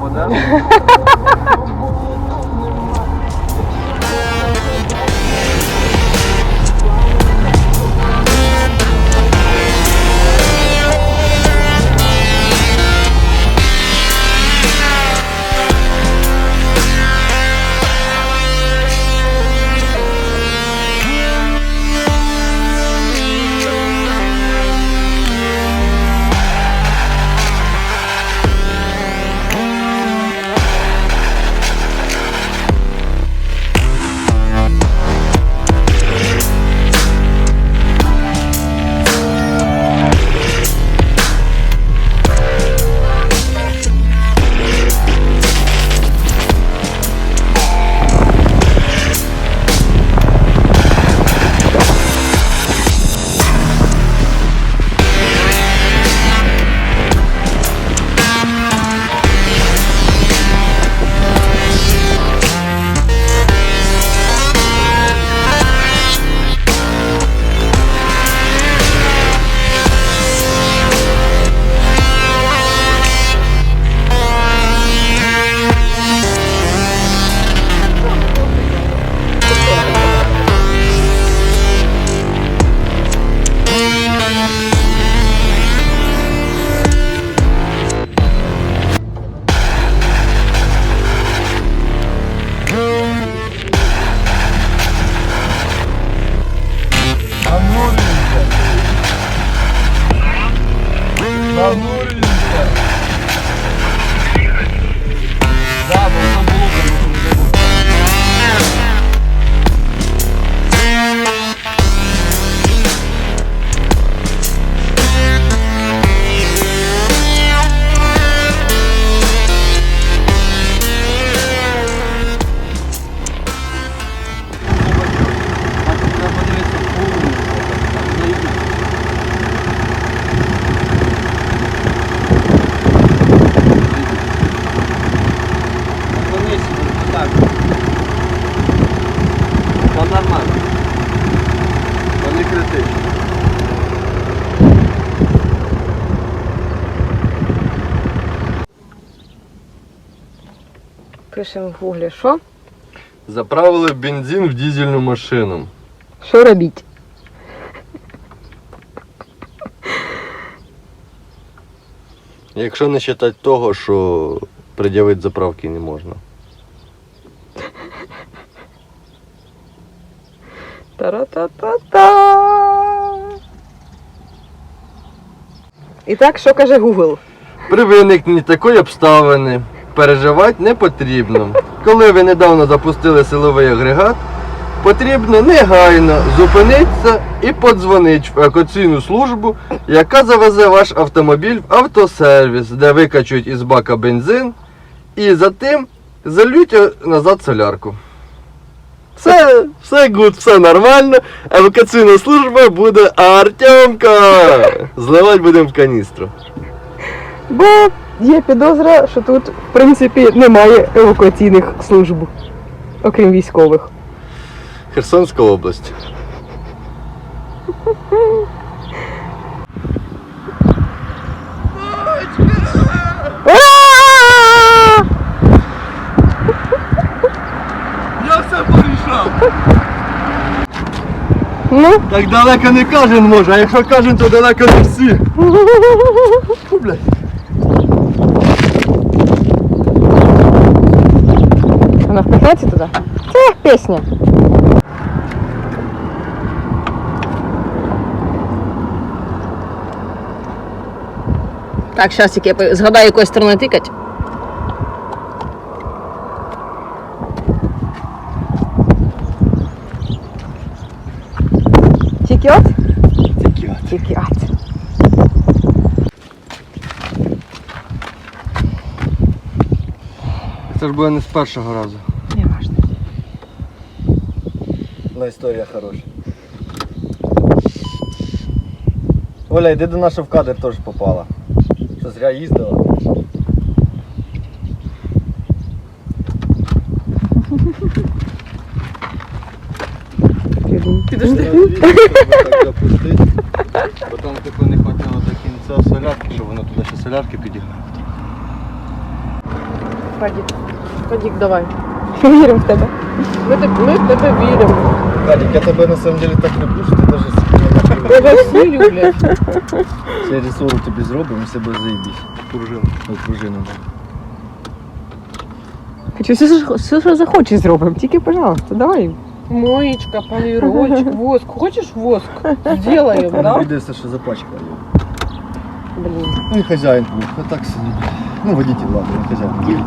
кинуть в Пишемо в гуглі, що? Заправили бензин в дизельну машину. Що робіть? Якщо не вважати того, що пред'явити заправки не можна. Та-ра-та-та-та. І так, що каже Google? При виникненні такої обставини переживати не потрібно. Коли ви недавно запустили силовий агрегат, потрібно негайно зупинитися і подзвонити в евакуаційну службу, яка завезе ваш автомобіль в автосервіс, де викачують із бака бензин, і затим залють назад солярку. Все, все гуд, все нормально. Евакуаційна служба буде Артемка. Зливати будемо в каністру. Бо є підозра, що тут, в принципі, немає евакуаційних служб, окрім військових. Херсонська область. Я все порішав. Ну, Так далеко не кожен може, а якщо кожен, то далеко не всі. Фу, блядь. Впихається туди? Це пісня. Так, тільки я згадаю, якої сторони тикать. Тільки от? Такі от. Тільки от. Це ж буде не з першого разу. Не важно. Ну, історія хороша. Оля, йди до нас, що в кадр теж попала. Що зря їздила. Підожди. Потім тако не хватило до кінця солярки, щоб воно туди ще солярки підігнало. Кадік. Кадік, давай. Віримо в тебе. Ми, ми в тебе віримо. Кадик, я тебе на самом деле так люблю, що ти даже себе Тебе всі люблять. Цей ресуру тобі зробимо і себе заїбісь. Пружину. Ой, пружину, так. Хочу все, що- все, що захочеш, зробимо. Тільки, пожалуйста, давай. Моечка, полировочка, воск. Хочешь воск? Сделаем, Да? да? Буде все, що запачкає. Блін. Ну і хазяїн був, а так сидить. Ну, водитель, ладно, не хазяїн, водитель.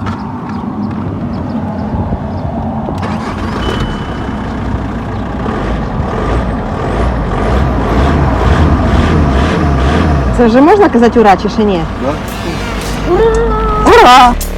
Це вже можна казати ура чи ще ні? Да? Ура! Тут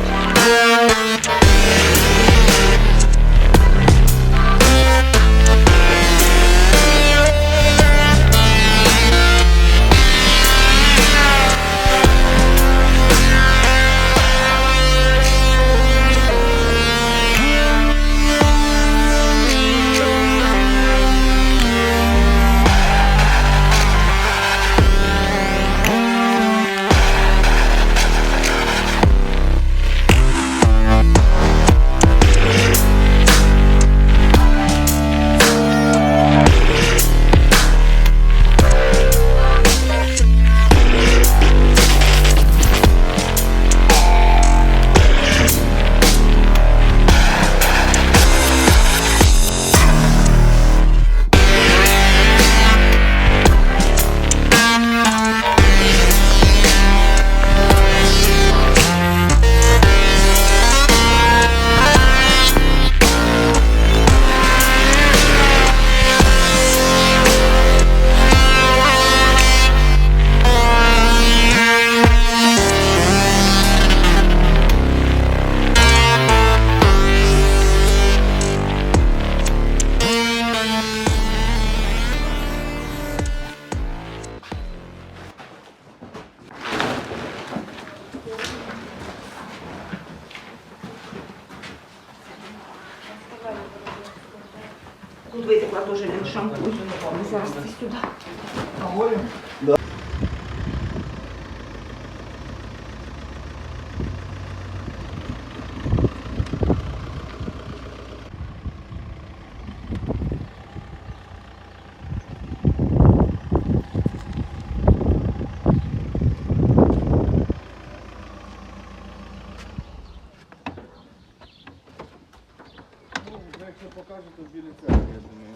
Якщо покажете в білій церкві, я думаю.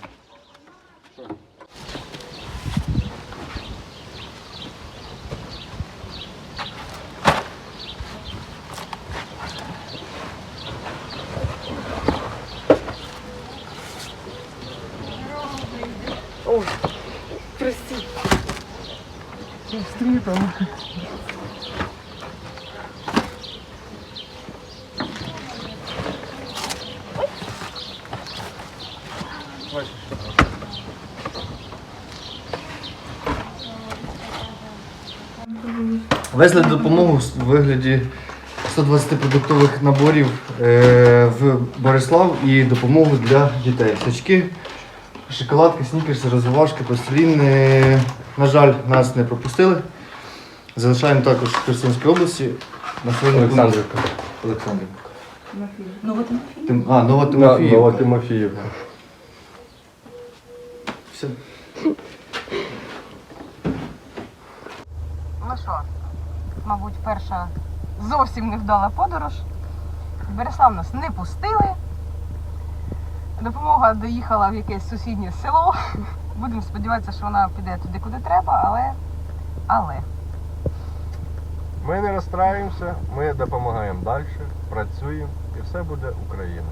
Везли допомогу в вигляді 120 продуктових наборів е, в Борислав і допомогу для дітей. Сачки, шоколадки, снікерси, розвивашки, пластиліни. На жаль, нас не пропустили. Залишаємо також в Херсонській області. На Олександрівка. Олександрівка. Тим... А, Нова Тимофіївка. Нова Тимофіївка. Все. Ну що, мабуть, перша зовсім невдала подорож. Береслав нас не пустили. Допомога доїхала в якесь сусіднє село. Будемо сподіватися, що вона піде туди, куди треба, але. Але. Ми не розстраюємося, ми допомагаємо далі, працюємо і все буде Україна.